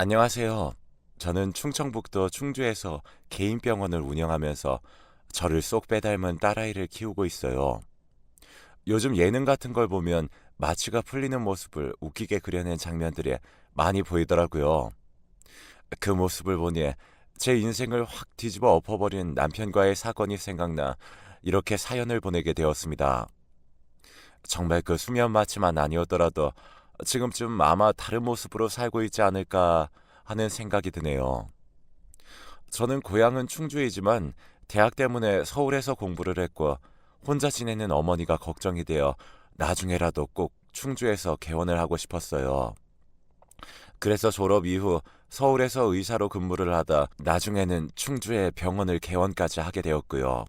안녕하세요. 저는 충청북도 충주에서 개인 병원을 운영하면서 저를 쏙 빼닮은 딸아이를 키우고 있어요. 요즘 예능 같은 걸 보면 마취가 풀리는 모습을 웃기게 그려낸 장면들이 많이 보이더라고요. 그 모습을 보니 제 인생을 확 뒤집어 엎어버린 남편과의 사건이 생각나 이렇게 사연을 보내게 되었습니다. 정말 그 수면 마취만 아니었더라도 지금쯤 아마 다른 모습으로 살고 있지 않을까 하는 생각이 드네요. 저는 고향은 충주이지만 대학 때문에 서울에서 공부를 했고 혼자 지내는 어머니가 걱정이 되어 나중에라도 꼭 충주에서 개원을 하고 싶었어요. 그래서 졸업 이후 서울에서 의사로 근무를 하다 나중에는 충주에 병원을 개원까지 하게 되었고요.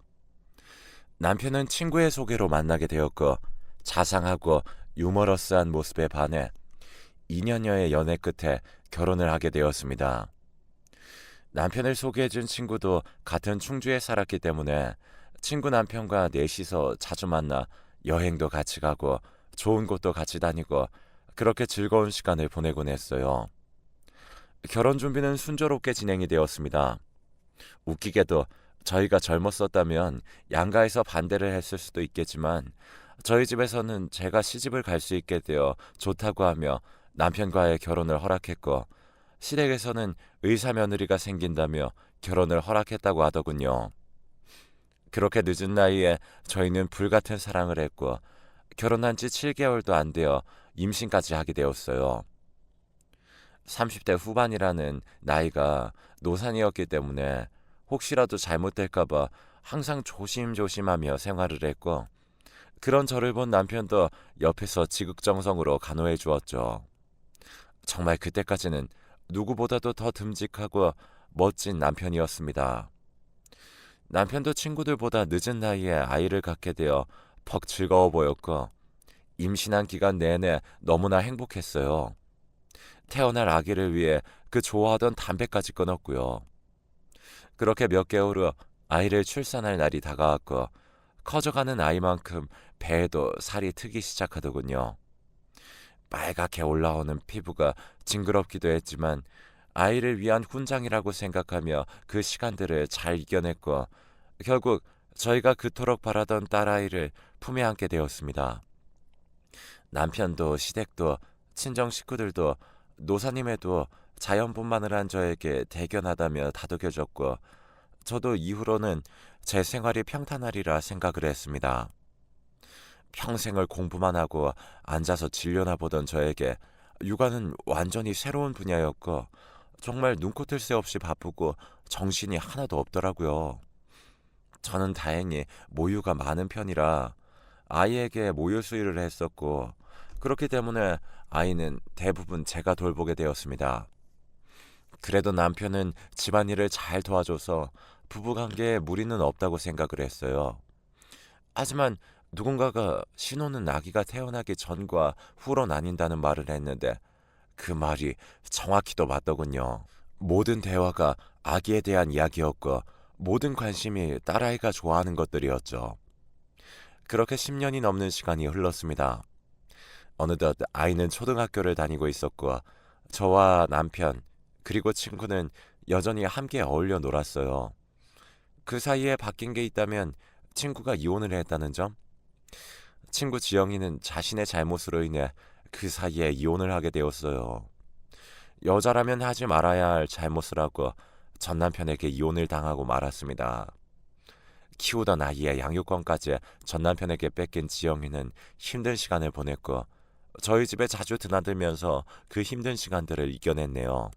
남편은 친구의 소개로 만나게 되었고 자상하고 유머러스한 모습에 반해 2년여의 연애 끝에 결혼을 하게 되었습니다. 남편을 소개해준 친구도 같은 충주에 살았기 때문에 친구 남편과 넷이서 자주 만나 여행도 같이 가고 좋은 곳도 같이 다니고 그렇게 즐거운 시간을 보내곤 했어요. 결혼 준비는 순조롭게 진행이 되었습니다. 웃기게도 저희가 젊었었다면 양가에서 반대를 했을 수도 있겠지만 저희 집에서는 제가 시집을 갈 수 있게 되어 좋다고 하며 남편과의 결혼을 허락했고 시댁에서는 의사 며느리가 생긴다며 결혼을 허락했다고 하더군요. 그렇게 늦은 나이에 저희는 불같은 사랑을 했고 결혼한 지 7개월도 안 되어 임신까지 하게 되었어요. 30대 후반이라는 나이가 노산이었기 때문에 혹시라도 잘못될까봐 항상 조심조심하며 생활을 했고 그런 저를 본 남편도 옆에서 지극정성으로 간호해 주었죠. 정말 그때까지는 누구보다도 더 듬직하고 멋진 남편이었습니다. 남편도 친구들보다 늦은 나이에 아이를 갖게 되어 퍽 즐거워 보였고 임신한 기간 내내 너무나 행복했어요. 태어날 아기를 위해 그 좋아하던 담배까지 끊었고요. 그렇게 몇 개월 후 아이를 출산할 날이 다가왔고 커져가는 아이만큼 배에도 살이 트기 시작하더군요. 빨갛게 올라오는 피부가 징그럽기도 했지만 아이를 위한 훈장이라고 생각하며 그 시간들을 잘 이겨냈고 결국 저희가 그토록 바라던 딸아이를 품에 안게 되었습니다. 남편도 시댁도 친정 식구들도 노사님에도 자연분만을 한 저에게 대견하다며 다독여줬고 저도 이후로는 제 생활이 평탄하리라 생각을 했습니다. 평생을 공부만 하고 앉아서 진료나 보던 저에게 육아는 완전히 새로운 분야였고 정말 눈코 뜰 새 없이 바쁘고 정신이 하나도 없더라고요. 저는 다행히 모유가 많은 편이라 아이에게 모유 수유를 했었고 그렇기 때문에 아이는 대부분 제가 돌보게 되었습니다. 그래도 남편은 집안일을 잘 도와줘서 부부관계에 무리는 없다고 생각을 했어요. 하지만 누군가가 신호는 아기가 태어나기 전과 후로 나뉜다는 말을 했는데 그 말이 정확히도 맞더군요. 모든 대화가 아기에 대한 이야기였고 모든 관심이 딸아이가 좋아하는 것들이었죠. 그렇게 10년이 넘는 시간이 흘렀습니다. 어느덧 아이는 초등학교를 다니고 있었고 저와 남편 그리고 친구는 여전히 함께 어울려 놀았어요. 그 사이에 바뀐 게 있다면 친구가 이혼을 했다는 점? 친구 지영이는 자신의 잘못으로 인해 그 사이에 이혼을 하게 되었어요. 여자라면 하지 말아야 할 잘못을 하고 전 남편에게 이혼을 당하고 말았습니다. 키우던 아이의 양육권까지 전 남편에게 뺏긴 지영이는 힘든 시간을 보냈고 저희 집에 자주 드나들면서 그 힘든 시간들을 이겨냈네요.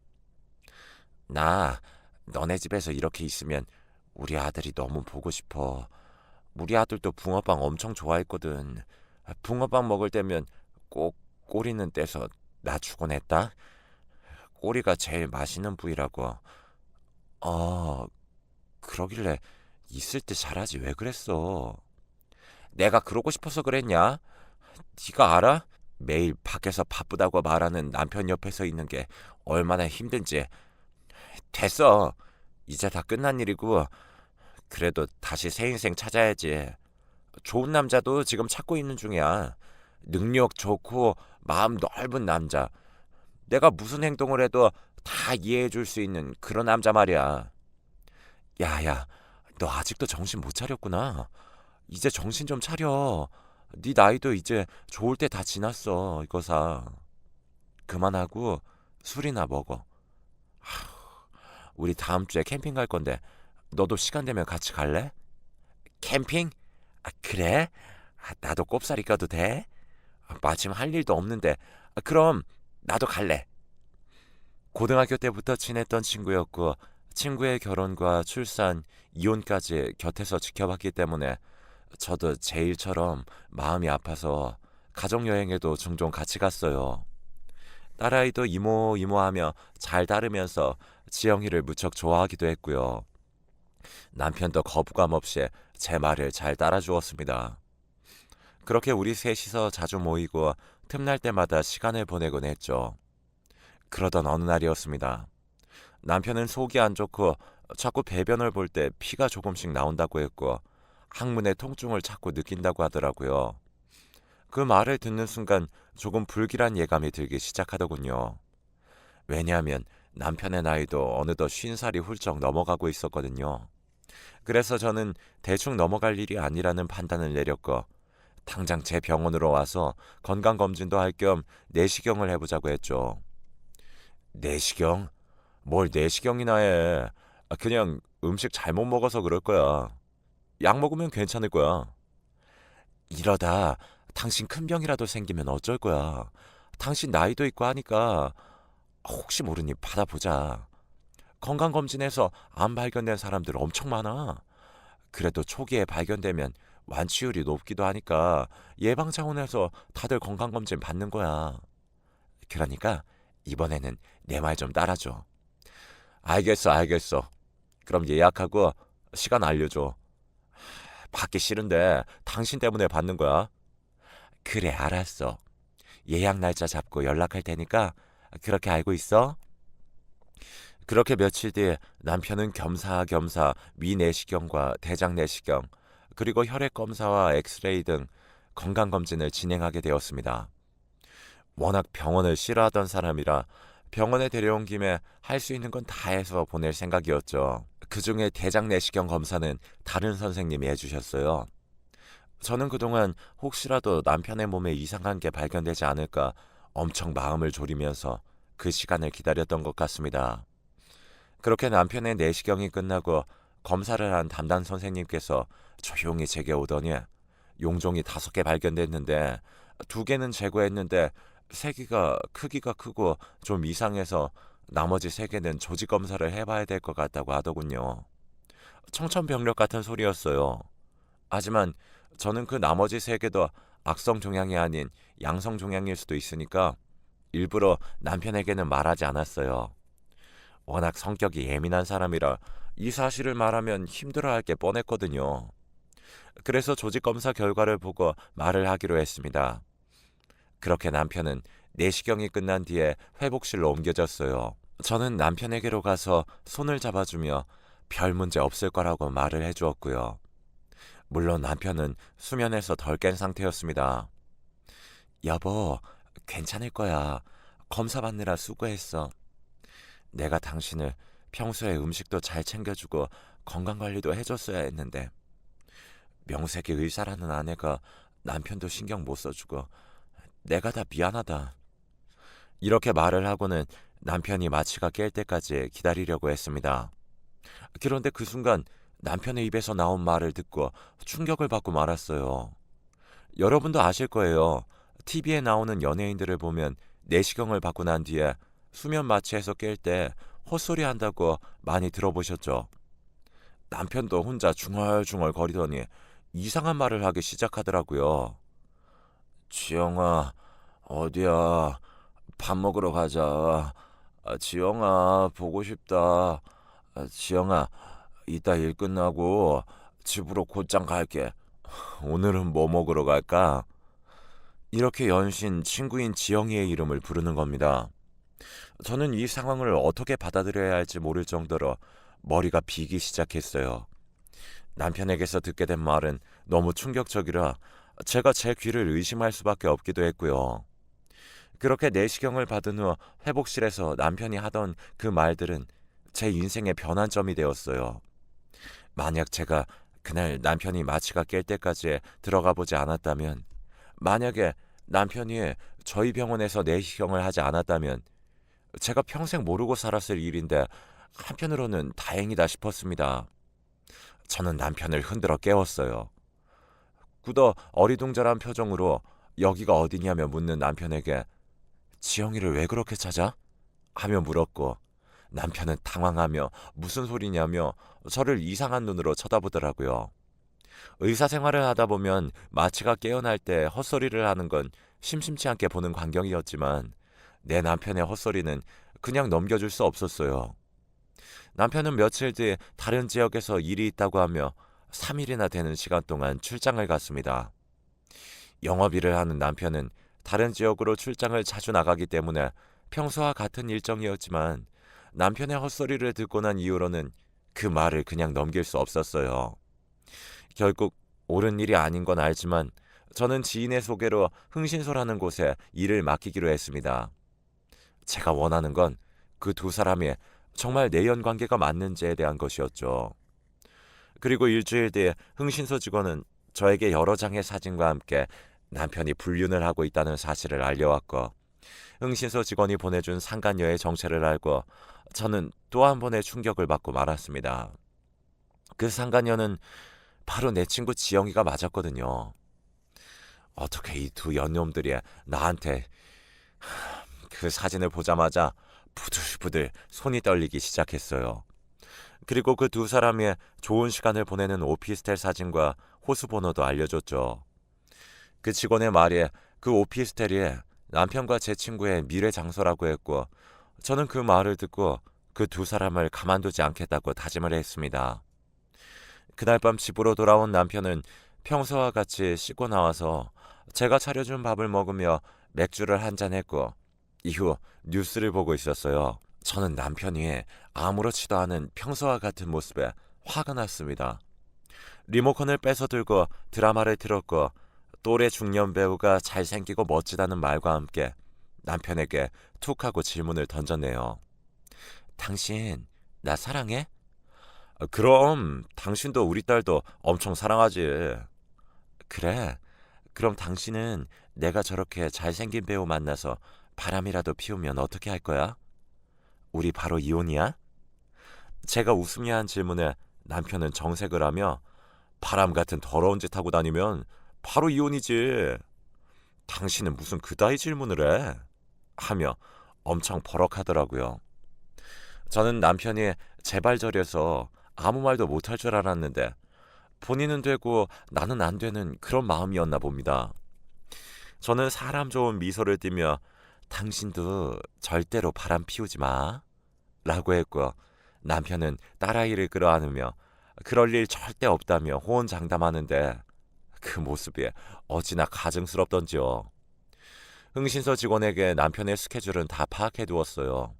나 너네 집에서 이렇게 있으면 우리 아들이 너무 보고 싶어. 우리 아들도 붕어빵 엄청 좋아했거든. 붕어빵 먹을 때면 꼭 꼬리는 떼서 나 주곤 했다. 꼬리가 제일 맛있는 부위라고. 어, 그러길래 있을 때 잘하지 왜 그랬어? 내가 그러고 싶어서 그랬냐? 네가 알아? 매일 밖에서 바쁘다고 말하는 남편 옆에서 있는 게 얼마나 힘든지. 됐어. 이제 다 끝난 일이고 그래도 다시 새 인생 찾아야지. 좋은 남자도 지금 찾고 있는 중이야. 능력 좋고 마음 넓은 남자. 내가 무슨 행동을 해도 다 이해해 줄 수 있는 그런 남자 말이야. 야야, 너 아직도 정신 못 차렸구나. 이제 정신 좀 차려. 네 나이도 이제 좋을 때 다 지났어. 이거 사. 그만하고 술이나 먹어. 하, 우리 다음 주에 캠핑 갈 건데 너도 시간 되면 같이 갈래? 캠핑? 아, 그래? 아, 나도 꼽사리 껴도 돼? 아, 마침 할 일도 없는데 아, 그럼 나도 갈래. 고등학교 때부터 친했던 친구였고 친구의 결혼과 출산, 이혼까지 곁에서 지켜봤기 때문에 저도 제 일처럼 마음이 아파서 가족 여행에도 종종 같이 갔어요. 딸아이도 이모 이모하며 잘 따르면서 지영이를 무척 좋아하기도 했고요. 남편도 거부감 없이 제 말을 잘 따라주었습니다. 그렇게 우리 셋이서 자주 모이고 틈날 때마다 시간을 보내곤 했죠. 그러던 어느 날이었습니다. 남편은 속이 안 좋고 자꾸 배변을 볼 때 피가 조금씩 나온다고 했고 항문에 통증을 자꾸 느낀다고 하더라고요. 그 말을 듣는 순간 조금 불길한 예감이 들기 시작하더군요. 왜냐하면 남편의 나이도 어느덧 쉰 살이 훌쩍 넘어가고 있었거든요. 그래서 저는 대충 넘어갈 일이 아니라는 판단을 내렸고 당장 제 병원으로 와서 건강 검진도 할 겸 내시경을 해보자고 했죠. 내시경? 뭘 내시경이나 해? 아, 그냥 음식 잘못 먹어서 그럴 거야. 약 먹으면 괜찮을 거야. 이러다 당신 큰 병이라도 생기면 어쩔 거야. 당신 나이도 있고 하니까 혹시 모르니 받아보자. 건강검진에서 암 발견된 사람들 엄청 많아. 그래도 초기에 발견되면 완치율이 높기도 하니까 예방 차원에서 다들 건강검진 받는 거야. 그러니까 이번에는 내 말 좀 따라줘. 알겠어, 알겠어. 그럼 예약하고 시간 알려줘. 받기 싫은데 당신 때문에 받는 거야. 그래, 알았어. 예약 날짜 잡고 연락할 테니까 그렇게 알고 있어? 그렇게 며칠 뒤에 남편은 겸사겸사 위내시경과 대장 내시경 그리고 혈액 검사와 엑스레이 등 건강 검진을 진행하게 되었습니다. 워낙 병원을 싫어하던 사람이라 병원에 데려온 김에 할 수 있는 건 다 해서 보낼 생각이었죠. 그 중에 대장 내시경 검사는 다른 선생님이 해주셨어요. 저는 그동안 혹시라도 남편의 몸에 이상한 게 발견되지 않을까 엄청 마음을 졸이면서 그 시간을 기다렸던 것 같습니다. 그렇게 남편의 내시경이 끝나고 검사를 한 담당 선생님께서 조용히 제게 오더니 용종이 다섯 개 발견됐는데 두 개는 제거했는데 세 개가 크기가 크고 좀 이상해서 나머지 세 개는 조직 검사를 해봐야 될 것 같다고 하더군요. 청천벽력 같은 소리였어요. 하지만 저는 그 나머지 세 개도 악성 종양이 아닌 양성 종양일 수도 있으니까 일부러 남편에게는 말하지 않았어요. 워낙 성격이 예민한 사람이라 이 사실을 말하면 힘들어할 게 뻔했거든요. 그래서 조직 검사 결과를 보고 말을 하기로 했습니다. 그렇게 남편은 내시경이 끝난 뒤에 회복실로 옮겨졌어요. 저는 남편에게로 가서 손을 잡아주며 별 문제 없을 거라고 말을 해주었고요. 물론 남편은 수면에서 덜 깬 상태였습니다. 여보, 괜찮을 거야. 검사 받느라 수고했어. 내가 당신을 평소에 음식도 잘 챙겨주고 건강관리도 해줬어야 했는데 명색이 의사라는 아내가 남편도 신경 못 써주고 내가 다 미안하다. 이렇게 말을 하고는 남편이 마취가 깰 때까지 기다리려고 했습니다. 그런데 그 순간 남편의 입에서 나온 말을 듣고 충격을 받고 말았어요. 여러분도 아실 거예요. TV에 나오는 연예인들을 보면 내시경을 받고 난 뒤에 수면 마취해서 깰 때 헛소리 한다고 많이 들어보셨죠? 남편도 혼자 중얼중얼 거리더니 이상한 말을 하기 시작하더라고요. 지영아, 어디야? 밥 먹으러 가자. 아, 지영아, 보고 싶다. 아, 지영아, 이따 일 끝나고 집으로 곧장 갈게. 오늘은 뭐 먹으러 갈까? 이렇게 연신 친구인 지영이의 이름을 부르는 겁니다. 저는 이 상황을 어떻게 받아들여야 할지 모를 정도로 머리가 비기 시작했어요. 남편에게서 듣게 된 말은 너무 충격적이라 제가 제 귀를 의심할 수밖에 없기도 했고요. 그렇게 내시경을 받은 후 회복실에서 남편이 하던 그 말들은 제 인생의 변환점이 되었어요. 만약 제가 그날 남편이 마취가 깰 때까지 들어가 보지 않았다면, 만약에 남편이 저희 병원에서 내시경을 하지 않았다면, 제가 평생 모르고 살았을 일인데 한편으로는 다행이다 싶었습니다. 저는 남편을 흔들어 깨웠어요. 굳어 어리둥절한 표정으로 여기가 어디냐며 묻는 남편에게 지영이를 왜 그렇게 찾아? 하며 물었고 남편은 당황하며 무슨 소리냐며 저를 이상한 눈으로 쳐다보더라고요. 의사 생활을 하다 보면 마취가 깨어날 때 헛소리를 하는 건 심심치 않게 보는 광경이었지만 내 남편의 헛소리는 그냥 넘겨줄 수 없었어요. 남편은 며칠 뒤 다른 지역에서 일이 있다고 하며 3일이나 되는 시간 동안 출장을 갔습니다. 영업일을 하는 남편은 다른 지역으로 출장을 자주 나가기 때문에 평소와 같은 일정이었지만 남편의 헛소리를 듣고 난 이후로는 그 말을 그냥 넘길 수 없었어요. 결국 옳은 일이 아닌 건 알지만 저는 지인의 소개로 흥신소라는 곳에 일을 맡기기로 했습니다. 제가 원하는 건 그 두 사람이 정말 내연 관계가 맞는지에 대한 것이었죠. 그리고 일주일 뒤에 흥신소 직원은 저에게 여러 장의 사진과 함께 남편이 불륜을 하고 있다는 사실을 알려왔고 흥신소 직원이 보내준 상간녀의 정체를 알고 저는 또 한 번의 충격을 받고 말았습니다. 그 상간녀는 바로 내 친구 지영이가 맞았거든요. 어떻게 이 두 연놈들이 나한테 그 사진을 보자마자 부들부들 손이 떨리기 시작했어요. 그리고 그 두 사람이 좋은 시간을 보내는 오피스텔 사진과 호수 번호도 알려줬죠. 그 직원의 말이 그 오피스텔이 남편과 제 친구의 미래 장소라고 했고 저는 그 말을 듣고 그 두 사람을 가만두지 않겠다고 다짐을 했습니다. 그날 밤 집으로 돌아온 남편은 평소와 같이 씻고 나와서 제가 차려준 밥을 먹으며 맥주를 한 잔 했고 이후 뉴스를 보고 있었어요. 저는 남편이 아무렇지도 않은 평소와 같은 모습에 화가 났습니다. 리모컨을 뺏어 들고 드라마를 틀었고 또래 중년 배우가 잘생기고 멋지다는 말과 함께 남편에게 툭 하고 질문을 던졌네요. 당신 나 사랑해? 어, 그럼 당신도 우리 딸도 엄청 사랑하지. 그래. 그럼 당신은 내가 저렇게 잘생긴 배우 만나서 바람이라도 피우면 어떻게 할 거야? 우리 바로 이혼이야? 제가 웃으며 한 질문에 남편은 정색을 하며 바람 같은 더러운 짓 하고 다니면 바로 이혼이지. 당신은 무슨 그따위 질문을 해? 하며 엄청 버럭하더라고요. 저는 남편이 제발 저려서 아무 말도 못할 줄 알았는데 본인은 되고 나는 안 되는 그런 마음이었나 봅니다. 저는 사람 좋은 미소를 띠며 당신도 절대로 바람 피우지 마. 라고 했고 남편은 딸아이를 끌어안으며 그럴 일 절대 없다며 호언장담하는데 그 모습이 어찌나 가증스럽던지요. 흥신소 직원에게 남편의 스케줄은 다 파악해 두었어요.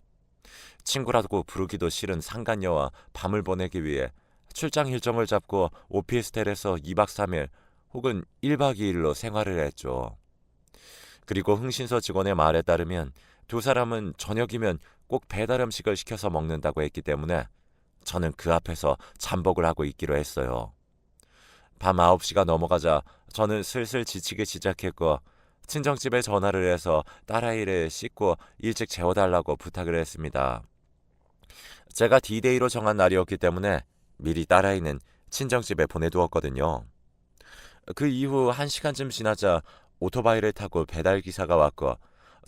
친구라고 부르기도 싫은 상간녀와 밤을 보내기 위해 출장 일정을 잡고 오피스텔에서 2박 3일 혹은 1박 2일로 생활을 했죠. 그리고 흥신소 직원의 말에 따르면 두 사람은 저녁이면 꼭 배달 음식을 시켜서 먹는다고 했기 때문에 저는 그 앞에서 잠복을 하고 있기로 했어요. 밤 9시가 넘어가자 저는 슬슬 지치기 시작했고 친정집에 전화를 해서 딸아이를 씻고 일찍 재워달라고 부탁을 했습니다. 제가 디데이로 정한 날이었기 때문에 미리 딸아이는 친정집에 보내두었거든요. 그 이후 한 시간쯤 지나자 오토바이를 타고 배달 기사가 왔고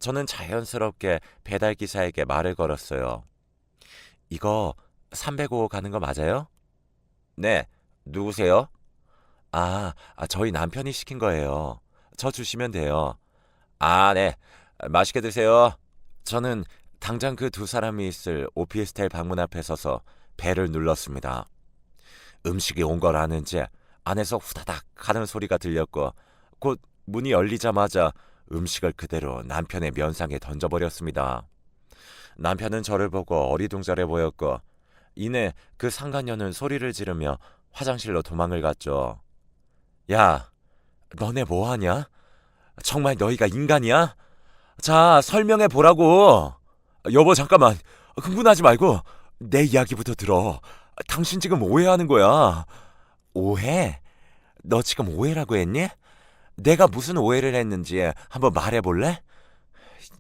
저는 자연스럽게 배달 기사에게 말을 걸었어요. 이거 305 가는 거 맞아요? 네. 누구세요? 아, 아, 저희 남편이 시킨 거예요. 저 주시면 돼요. 아, 네. 맛있게 드세요. 저는 당장 그 두 사람이 있을 오피스텔 방문 앞에 서서 배를 눌렀습니다. 음식이 온 걸 아는지 안에서 후다닥 하는 소리가 들렸고 곧 문이 열리자마자 음식을 그대로 남편의 면상에 던져버렸습니다. 남편은 저를 보고 어리둥절해 보였고 이내 그 상간녀는 소리를 지르며 화장실로 도망을 갔죠. 야, 너네 뭐하냐? 정말 너희가 인간이야? 자, 설명해 보라고. 여보, 잠깐만. 흥분하지 말고 내 이야기부터 들어. 당신 지금 오해하는 거야. 오해? 너 지금 오해라고 했니? 내가 무슨 오해를 했는지 한번 말해 볼래?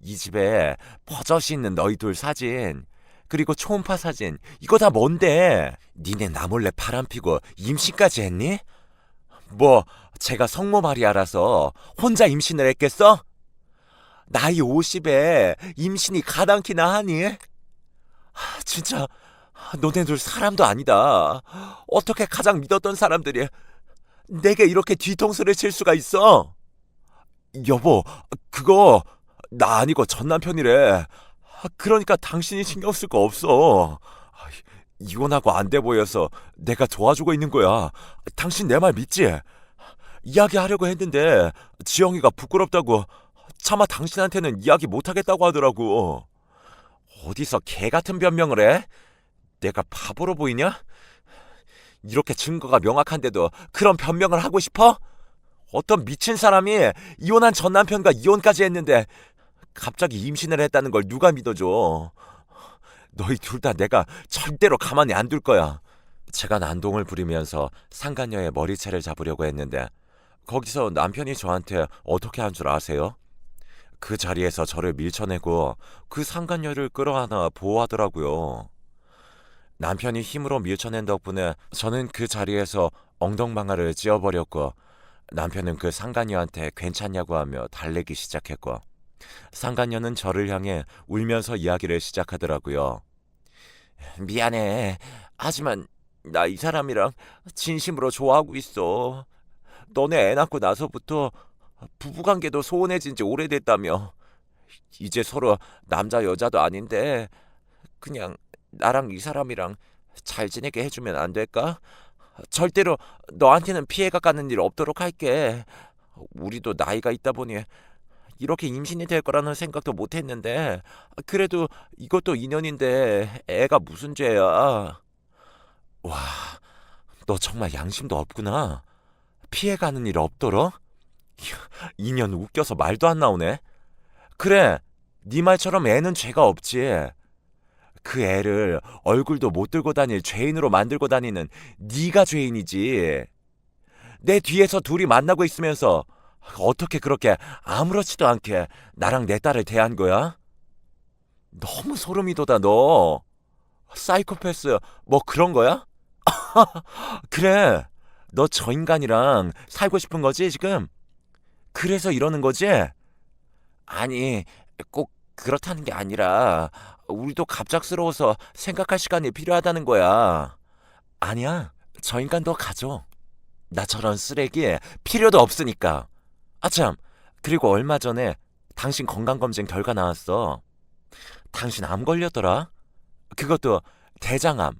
이 집에 버젓이 있는 너희 둘 사진, 그리고 초음파 사진, 이거 다 뭔데? 니네 나 몰래 바람 피고 임신까지 했니? 뭐, 제가 성모 마리아라서 혼자 임신을 했겠어? 나이 50에 임신이 가당키나 하니? 하, 진짜 너네들 사람도 아니다. 어떻게 가장 믿었던 사람들이 내게 이렇게 뒤통수를 칠 수가 있어? 여보, 그거 나 아니고 전 남편이래. 그러니까 당신이 신경 쓸 거 없어. 이혼하고 안 돼 보여서 내가 도와주고 있는 거야. 당신 내 말 믿지? 이야기하려고 했는데 지영이가 부끄럽다고 차마 당신한테는 이야기 못하겠다고 하더라고. 어디서 개 같은 변명을 해? 내가 바보로 보이냐? 이렇게 증거가 명확한데도 그런 변명을 하고 싶어? 어떤 미친 사람이 이혼한 전 남편과 이혼까지 했는데 갑자기 임신을 했다는 걸 누가 믿어줘? 너희 둘 다 내가 절대로 가만히 안 둘 거야. 제가 난동을 부리면서 상간녀의 머리채를 잡으려고 했는데 거기서 남편이 저한테 어떻게 한 줄 아세요? 그 자리에서 저를 밀쳐내고 그 상간녀를 끌어안아 보호하더라고요. 남편이 힘으로 밀쳐낸 덕분에 저는 그 자리에서 엉덩방아를 찧어버렸고 남편은 그 상간녀한테 괜찮냐고 하며 달래기 시작했고 상간녀는 저를 향해 울면서 이야기를 시작하더라고요. 미안해. 하지만 나 이 사람이랑 진심으로 좋아하고 있어. 너네 애 낳고 나서부터 부부관계도 소원해진 지 오래됐다며. 이제 서로 남자 여자도 아닌데 그냥 나랑 이 사람이랑 잘 지내게 해주면 안 될까? 절대로 너한테는 피해가 가는 일 없도록 할게. 우리도 나이가 있다 보니 이렇게 임신이 될 거라는 생각도 못 했는데 그래도 이것도 인연인데 애가 무슨 죄야. 와, 너 정말 양심도 없구나. 피해 가는 일 없도록? 인연 웃겨서 말도 안 나오네. 그래, 네 말처럼 애는 죄가 없지. 그 애를 얼굴도 못 들고 다닐 죄인으로 만들고 다니는 네가 죄인이지. 내 뒤에서 둘이 만나고 있으면서 어떻게 그렇게 아무렇지도 않게 나랑 내 딸을 대한 거야? 너무 소름이 돋아 너. 사이코패스 뭐 그런 거야? 그래. 너 저 인간이랑 살고 싶은 거지 지금? 그래서 이러는 거지? 아니 꼭 그렇다는 게 아니라 우리도 갑작스러워서 생각할 시간이 필요하다는 거야. 아니야. 저 인간도 가져. 나 저런 쓰레기 필요도 없으니까. 아참, 그리고 얼마 전에 당신 건강검진 결과 나왔어. 당신 암 걸렸더라? 그것도 대장암.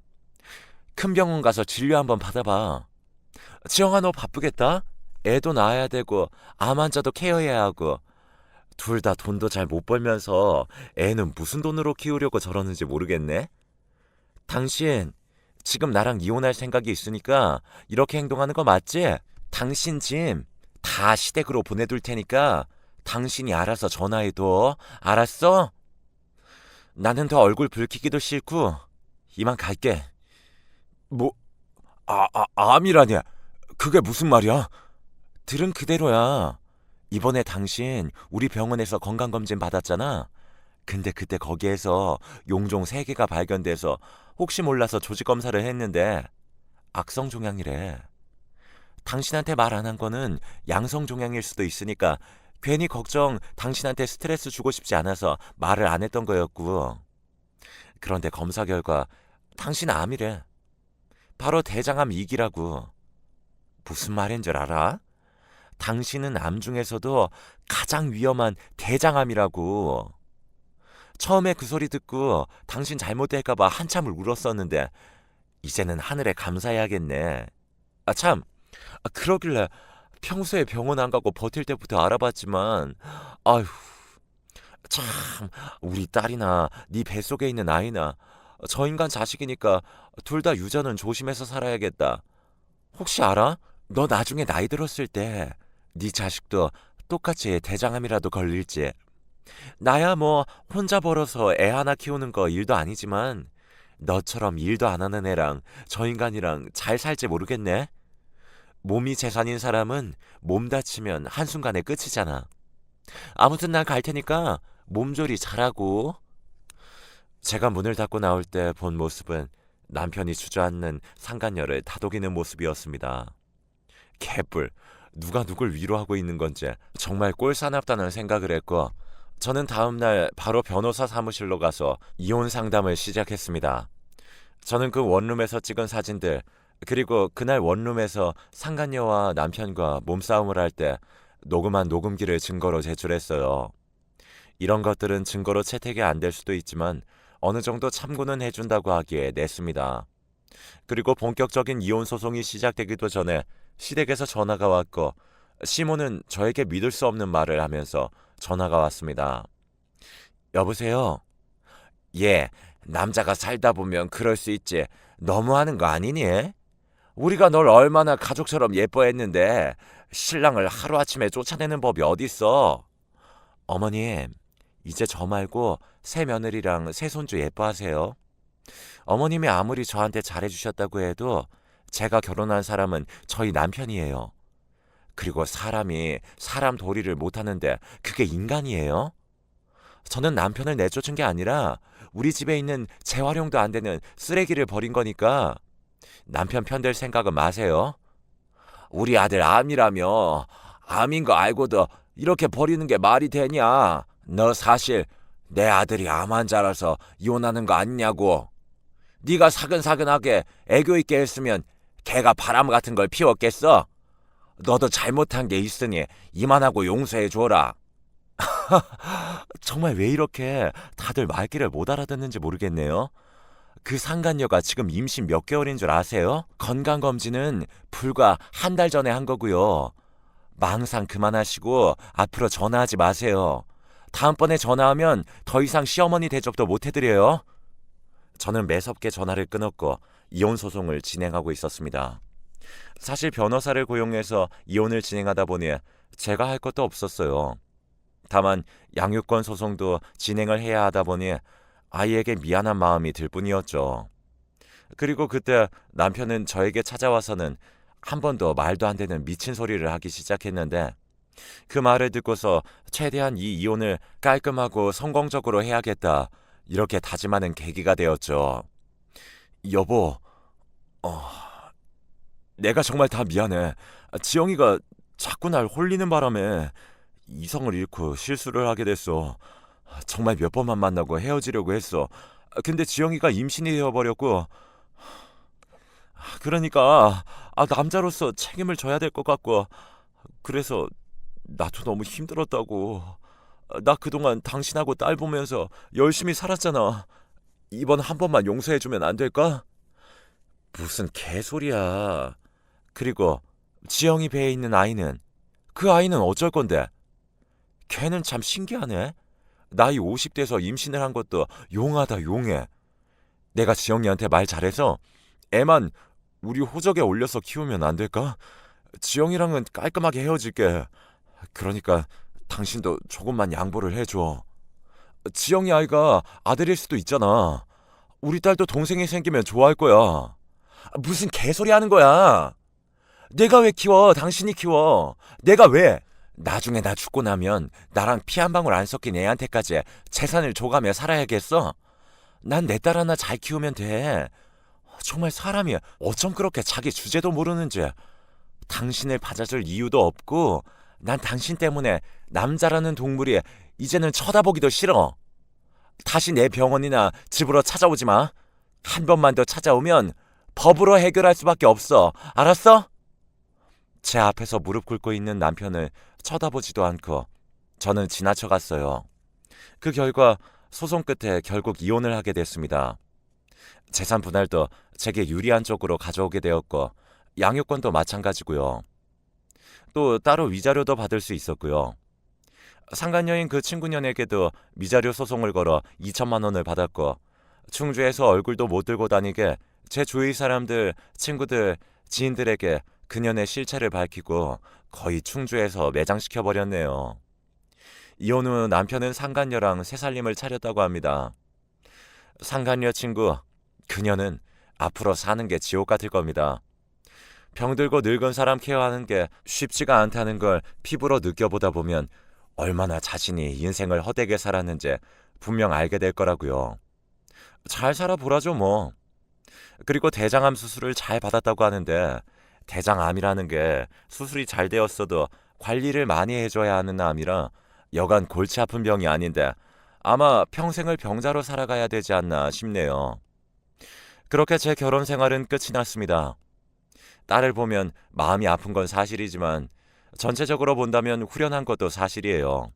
큰 병원 가서 진료 한번 받아봐. 지영아, 너 바쁘겠다? 애도 낳아야 되고, 암 환자도 케어해야 하고, 둘 다 돈도 잘 못 벌면서 애는 무슨 돈으로 키우려고 저러는지 모르겠네. 당신, 지금 나랑 이혼할 생각이 있으니까 이렇게 행동하는 거 맞지? 당신 짐 다 시댁으로 보내둘 테니까 당신이 알아서 전화해둬. 알았어? 나는 더 얼굴 붉히기도 싫고 이만 갈게. 뭐, 아, 아, 암이라니. 그게 무슨 말이야? 들은 그대로야. 이번에 당신 우리 병원에서 건강검진 받았잖아. 근데 그때 거기에서 용종 3개가 발견돼서 혹시 몰라서 조직검사를 했는데 악성 종양이래. 당신한테 말 안 한 거는 양성 종양일 수도 있으니까 괜히 걱정 당신한테 스트레스 주고 싶지 않아서 말을 안 했던 거였고. 그런데 검사 결과 당신 암이래. 바로 대장암 2기라고. 무슨 말인 줄 알아? 당신은 암 중에서도 가장 위험한 대장암이라고. 처음에 그 소리 듣고 당신 잘못될까봐 한참을 울었었는데 이제는 하늘에 감사해야겠네. 아 참, 아, 그러길래 평소에 병원 안 가고 버틸 때부터 알아봤지만 아휴 참 우리 딸이나 네 뱃속에 있는 아이나 저 인간 자식이니까 둘 다 유전은 조심해서 살아야겠다. 혹시 알아? 너 나중에 나이 들었을 때 네 자식도 똑같이 대장암이라도 걸릴지. 나야 뭐 혼자 벌어서 애 하나 키우는 거 일도 아니지만 너처럼 일도 안 하는 애랑 저 인간이랑 잘 살지 모르겠네. 몸이 재산인 사람은 몸 다치면 한순간에 끝이잖아. 아무튼 난 갈 테니까 몸조리 잘하고. 제가 문을 닫고 나올 때 본 모습은 남편이 주저앉는 상간녀를 다독이는 모습이었습니다. 개뿔, 누가 누굴 위로하고 있는 건지 정말 꼴사납다는 생각을 했고, 저는 다음 날 바로 변호사 사무실로 가서 이혼 상담을 시작했습니다. 저는 그 원룸에서 찍은 사진들, 그리고 그날 원룸에서 상간녀와 남편과 몸싸움을 할 때 녹음한 녹음기를 증거로 제출했어요. 이런 것들은 증거로 채택이 안 될 수도 있지만 어느 정도 참고는 해준다고 하기에 냈습니다. 그리고 본격적인 이혼 소송이 시작되기도 전에 시댁에서 전화가 왔고 시모는 저에게 믿을 수 없는 말을 하면서 전화가 왔습니다. 여보세요? 예, 남자가 살다 보면 그럴 수 있지. 너무하는 거 아니니? 우리가 널 얼마나 가족처럼 예뻐했는데 신랑을 하루아침에 쫓아내는 법이 어딨어? 어머님, 이제 저 말고 새 며느리랑 새 손주 예뻐하세요. 어머님이 아무리 저한테 잘해주셨다고 해도 제가 결혼한 사람은 저희 남편이에요. 그리고 사람이 사람 도리를 못하는데 그게 인간이에요? 저는 남편을 내쫓은 게 아니라 우리 집에 있는 재활용도 안 되는 쓰레기를 버린 거니까 남편 편들 생각은 마세요. 우리 아들 암이라며 암인 거 알고도 이렇게 버리는 게 말이 되냐? 너 사실 내 아들이 암 환자라서 이혼하는 거 아니냐고. 네가 사근사근하게 애교 있게 했으면 걔가 바람 같은 걸 피웠겠어? 너도 잘못한 게 있으니 이만하고 용서해 줘라. 정말 왜 이렇게 다들 말귀를 못 알아듣는지 모르겠네요. 그 상간녀가 지금 임신 몇 개월인 줄 아세요? 건강검진은 불과 한 달 전에 한 거고요. 망상 그만하시고 앞으로 전화하지 마세요. 다음번에 전화하면 더 이상 시어머니 대접도 못 해드려요. 저는 매섭게 전화를 끊었고 이혼 소송을 진행하고 있었습니다. 사실 변호사를 고용해서 이혼을 진행하다 보니 제가 할 것도 없었어요. 다만 양육권 소송도 진행을 해야 하다 보니 아이에게 미안한 마음이 들 뿐이었죠. 그리고 그때 남편은 저에게 찾아와서는 한 번 더 말도 안 되는 미친 소리를 하기 시작했는데 그 말을 듣고서 최대한 이 이혼을 깔끔하고 성공적으로 해야겠다 이렇게 다짐하는 계기가 되었죠. 여보, 어, 내가 정말 다 미안해. 지영이가 자꾸 날 홀리는 바람에 이성을 잃고 실수를 하게 됐어. 정말 몇 번만 만나고 헤어지려고 했어. 근데 지영이가 임신이 되어버렸고, 그러니까 아, 남자로서 책임을 져야 될 것 같고, 그래서 나도 너무 힘들었다고. 나 그동안 당신하고 딸 보면서 열심히 살았잖아. 이번 한 번만 용서해주면 안 될까? 무슨 개소리야. 그리고 지영이 배에 있는 아이는 그 아이는 어쩔 건데? 걔는 참 신기하네. 나이 50대에서 임신을 한 것도 용하다 용해. 내가 지영이한테 말 잘해서 애만 우리 호적에 올려서 키우면 안 될까? 지영이랑은 깔끔하게 헤어질게. 그러니까 당신도 조금만 양보를 해줘. 지영이 아이가 아들일 수도 있잖아. 우리 딸도 동생이 생기면 좋아할 거야. 무슨 개소리 하는 거야? 내가 왜 키워? 당신이 키워. 내가 왜? 나중에 나 죽고 나면 나랑 피 한 방울 안 섞인 애한테까지 재산을 줘가며 살아야겠어? 난 내 딸 하나 잘 키우면 돼. 정말 사람이 어쩜 그렇게 자기 주제도 모르는지. 당신을 받아줄 이유도 없고 난 당신 때문에 남자라는 동물이 이제는 쳐다보기도 싫어. 다시 내 병원이나 집으로 찾아오지 마. 한 번만 더 찾아오면 법으로 해결할 수밖에 없어. 알았어? 제 앞에서 무릎 꿇고 있는 남편을 쳐다보지도 않고 저는 지나쳐 갔어요. 그 결과 소송 끝에 결국 이혼을 하게 됐습니다. 재산 분할도 제게 유리한 쪽으로 가져오게 되었고 양육권도 마찬가지고요. 또 따로 위자료도 받을 수 있었고요. 상간녀인 그 친구년에게도 미자료 소송을 걸어 2천만 원을 받았고 충주에서 얼굴도 못 들고 다니게 제 주위 사람들, 친구들, 지인들에게 그년의 실체를 밝히고 거의 충주에서 매장시켜 버렸네요. 이혼 후 남편은 상간녀랑 새 살림을 차렸다고 합니다. 상간녀 친구, 그녀는 앞으로 사는 게 지옥 같을 겁니다. 병들고 늙은 사람 케어하는 게 쉽지가 않다는 걸 피부로 느껴보다 보면 얼마나 자신이 인생을 헛되게 살았는지 분명 알게 될 거라고요. 잘 살아보라죠 뭐. 그리고 대장암 수술을 잘 받았다고 하는데 대장암이라는 게 수술이 잘 되었어도 관리를 많이 해줘야 하는 암이라 여간 골치 아픈 병이 아닌데 아마 평생을 병자로 살아가야 되지 않나 싶네요. 그렇게 제 결혼 생활은 끝이 났습니다. 딸을 보면 마음이 아픈 건 사실이지만 전체적으로 본다면 후련한 것도 사실이에요.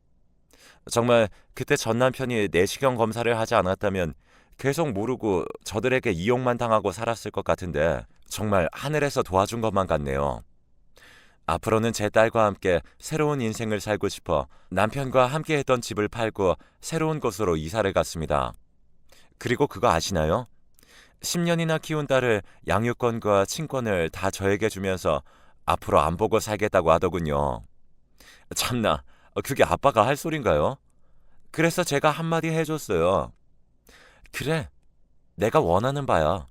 정말 그때 전 남편이 내시경 검사를 하지 않았다면 계속 모르고 저들에게 이용만 당하고 살았을 것 같은데 정말 하늘에서 도와준 것만 같네요. 앞으로는 제 딸과 함께 새로운 인생을 살고 싶어 남편과 함께 했던 집을 팔고 새로운 곳으로 이사를 갔습니다. 그리고 그거 아시나요? 10년이나 키운 딸을 양육권과 친권을 다 저에게 주면서 앞으로 안 보고 살겠다고 하더군요. 참나, 그게 아빠가 할 소린가요? 그래서 제가 한마디 해줬어요. 그래, 내가 원하는 바야.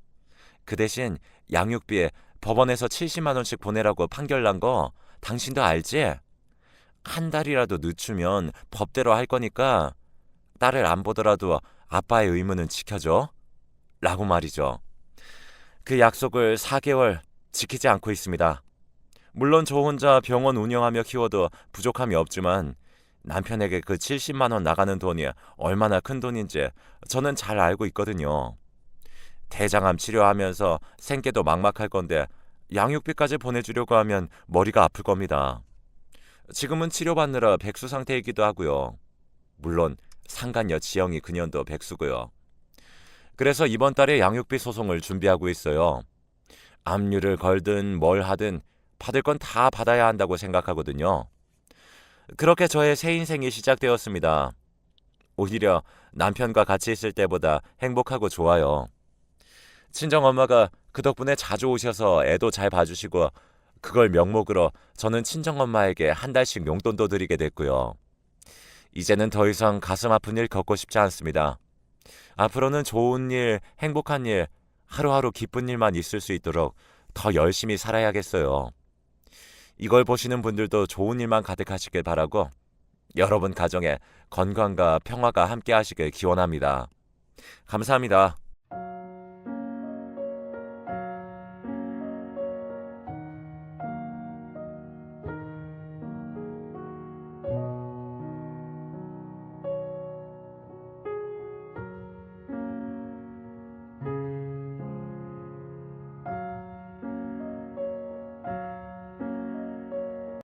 그 대신 양육비에 법원에서 70만 원씩 보내라고 판결 난 거 당신도 알지? 한 달이라도 늦추면 법대로 할 거니까 딸을 안 보더라도 아빠의 의무는 지켜줘. 라고 말이죠. 그 약속을 4개월 지키지 않고 있습니다. 물론 저 혼자 병원 운영하며 키워도 부족함이 없지만 남편에게 그 70만 원 나가는 돈이 얼마나 큰 돈인지 저는 잘 알고 있거든요. 대장암 치료하면서 생계도 막막할 건데 양육비까지 보내주려고 하면 머리가 아플 겁니다. 지금은 치료받느라 백수 상태이기도 하고요. 물론 상간녀 지영이 그년도 백수고요. 그래서 이번 달에 양육비 소송을 준비하고 있어요. 압류를 걸든 뭘 하든 받을 건 다 받아야 한다고 생각하거든요. 그렇게 저의 새 인생이 시작되었습니다. 오히려 남편과 같이 있을 때보다 행복하고 좋아요. 친정 엄마가 그 덕분에 자주 오셔서 애도 잘 봐주시고 그걸 명목으로 저는 친정 엄마에게 한 달씩 용돈도 드리게 됐고요. 이제는 더 이상 가슴 아픈 일 겪고 싶지 않습니다. 앞으로는 좋은 일, 행복한 일, 하루하루 기쁜 일만 있을 수 있도록 더 열심히 살아야겠어요. 이걸 보시는 분들도 좋은 일만 가득하시길 바라고 여러분 가정에 건강과 평화가 함께 하시길 기원합니다. 감사합니다.